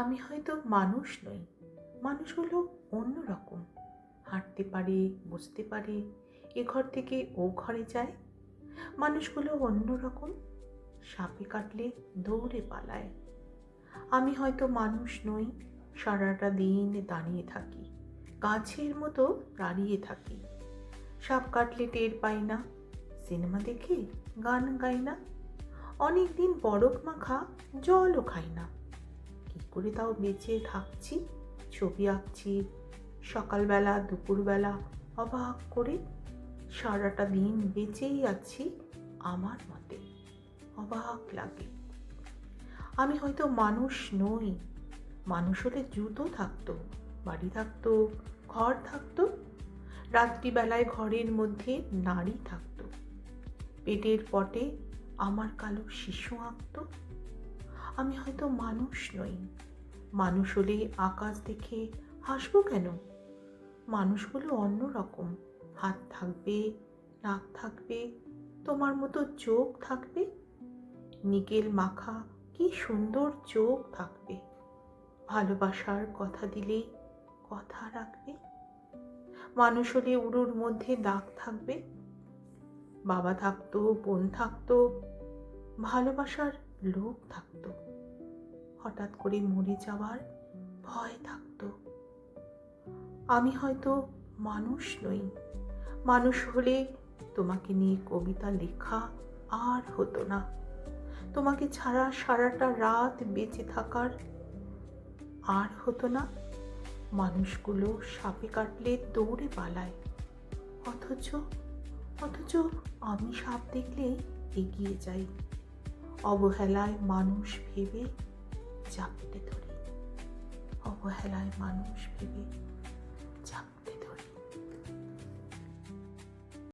আমি হয়তো মানুষ নই। মানুষ হলো অন্যরকম হাঁটতে পারে বুঝতে পারে, এ ঘর থেকে ও ঘরে যায়। মানুষগুলো অন্যরকম সাপে কাটলে দৌড়ে পালায়। আমি হয়তো মানুষ নই, সারাটা দিন দাঁড়িয়ে থাকি। গাছের মতো দাঁড়িয়ে থাকি। সাপ কাটলে টের পাই না। সিনেমা দেখি গান গাই না। অনেক দিন বরফ মাখা জলও খাই না। করে, তাও বেঁচে থাকছি। ছবি আঁকছি, সকালবেলা, দুপুরবেলা অবাক করে সারাটা দিন বেঁচেই আছি আমার মতে। অবাক লাগে। আমি হয়তো মানুষ নই। মানুষ হলে জুতো থাকতো, বাড়ি থাকতো, ঘর থাকতো, রাত্রিবেলায় ঘরের মধ্যে নারী থাকতো। পেটের পটে আমার কালো শিশু আঁকতো। আমি হয়তো মানুষ নই। মানুষ হলে আকাশ দেখে হাসবো কেন? মানুষগুলো অন্য রকম। হাত থাকবে, নাক থাকবে, তোমার মতো চোখ থাকবে। নিকেল মাখা কি সুন্দর চোখ থাকবে। ভালোবাসার কথা দিলেই কথা রাখবে। মানুষ হলে উড়ুর মধ্যে দাগ থাকবে। বাবা থাকতো, বোন থাকতো। ভালোবাসার লোক থাকতো। হঠাৎ করে মরে যাওয়ার ভয় থাকত। আমি হয়তো মানুষ নই। মানুষ হলে তোমাকে নিয়ে কবিতা লেখা আর হতো না। তোমাকে ছাড়া সারাটা রাত বেঁচে থাকার আর হতো না। মানুষগুলো সাপে কাটলে দৌড়ে পালায়। অথচ অথচ আমি সাপ দেখলে এগিয়ে যাই। অবহেলায় মানুষ ভেবে চাপতে ধরে। অবহেলায় মানুষ ভেবে